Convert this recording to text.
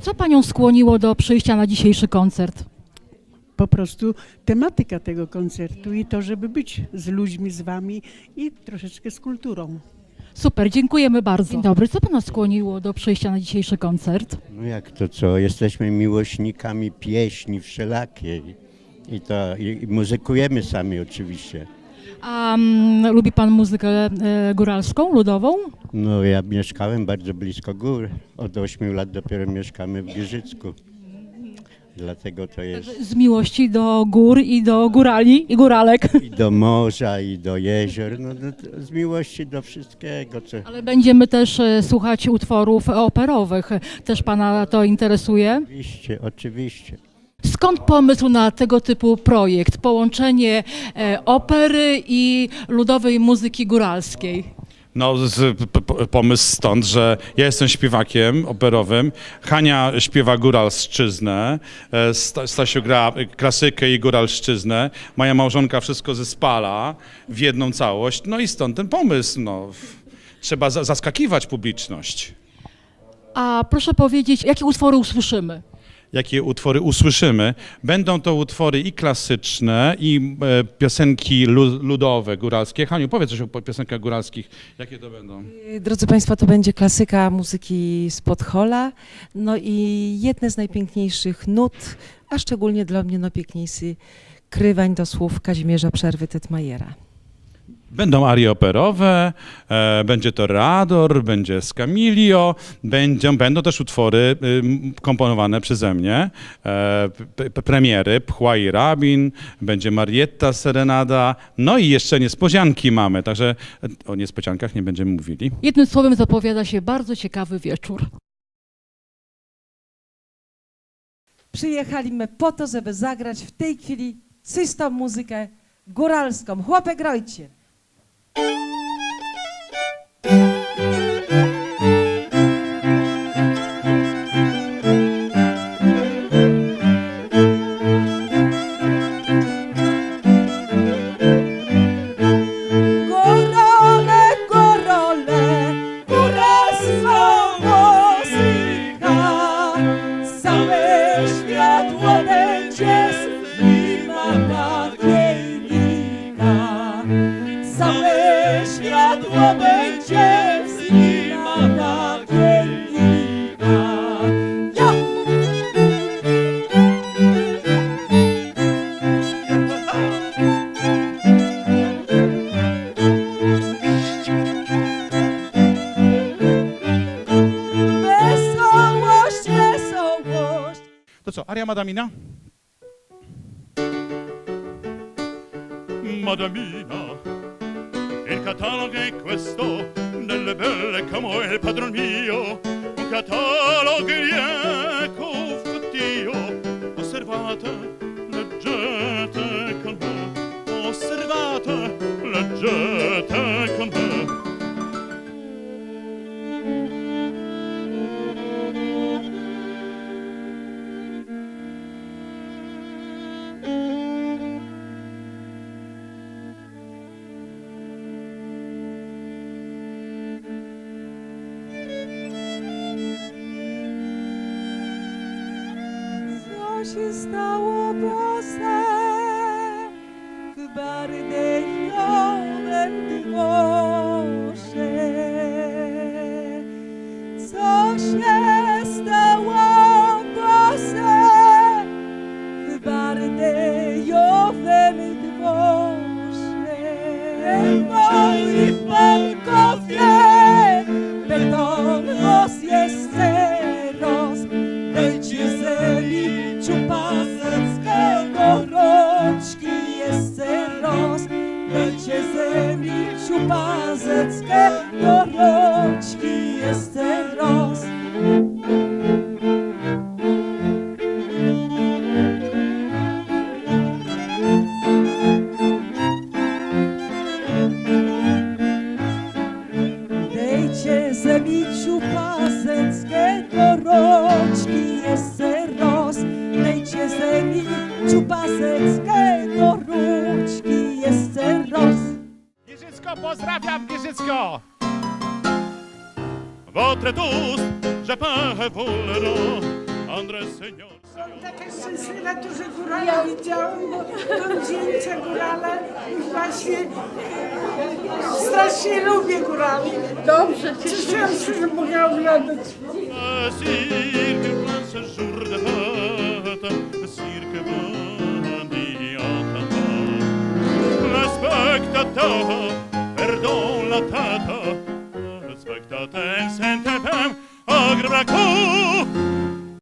Co panią skłoniło do przyjścia na dzisiejszy koncert? Po prostu tematyka tego koncertu i to, żeby być z ludźmi, z wami i troszeczkę z kulturą. Super, dziękujemy bardzo. Dzień dobry, co pana skłoniło do przyjścia na dzisiejszy koncert? No jak to co? Jesteśmy miłośnikami pieśni wszelakiej. I to i, i muzykujemy sami oczywiście. A mm, lubi pan muzykę e, góralską, ludową? No ja mieszkałem bardzo blisko gór. Od 8 lat dopiero mieszkamy w Giżycku. Dlatego to jest Z miłości do gór i do górali i góralek. i do morza, i do jezior. No, no, to z miłości do wszystkiego, co... Ale będziemy też e, słuchać utworów operowych. Też pana to interesuje? Oczywiście, oczywiście. Skąd pomysł na tego typu projekt? Połączenie e, opery i ludowej muzyki góralskiej. No, pomysł stąd, że ja jestem śpiewakiem operowym, Hania śpiewa góralszczyznę, e, Sta- Stasiu gra klasykę i góralszczyznę, moja małżonka wszystko zespala w jedną całość, no i stąd ten pomysł, no. Trzeba za, zaskakiwać publiczność. A proszę powiedzieć, jakie utwory usłyszymy? Jakie utwory usłyszymy. Będą to utwory i klasyczne, i e, piosenki lu, ludowe, góralskie. Haniu, powiedz coś o piosenkach góralskich. Jakie to będą? Drodzy Państwo, to będzie klasyka muzyki z Podhola, no i jedne z najpiękniejszych nut, a szczególnie dla mnie najpiękniejszy krywań do słów Kazimierza Przerwy Tetmajera. Będą arie operowe, e, będzie to Rador, będzie Scamilio, będą, będą też utwory ym, komponowane przeze mnie, e, p- p- premiery Pchła i Rabin, będzie Marietta Serenada, no i jeszcze niespodzianki mamy, także e, o niespodziankach nie będziemy mówili. Jednym słowem zapowiada się bardzo ciekawy wieczór. Przyjechaliśmy po to, żeby zagrać w tej chwili czystą muzykę góralską. Chłopek grojcie! Música Ja! Wesołość, wesołość. To co, aria Madamina? Madamina, il catalogo è questo, delle belle come il padron mio, un catalogo lieco się stało w bardejowym dworze? Co się ciupaseckiego rączki jest roz. Dejcie zemiciu paseckiego rączki jest roz. Dejcie zemiciu jest roz. Giżycko, pozdrawiam Giżycko! Votre tous, je peux vous le tendre seigneur, seigneur. Taka szczęśliwa, tu, że górala widziałam, bo mam zdjęcia górala i właśnie e, strasznie lubię górali. Dobrze, cieszyłam się, że mogę oglądać. Le cirque ce jour de fête, cirque bandit la tête, le spectateur Maracuja.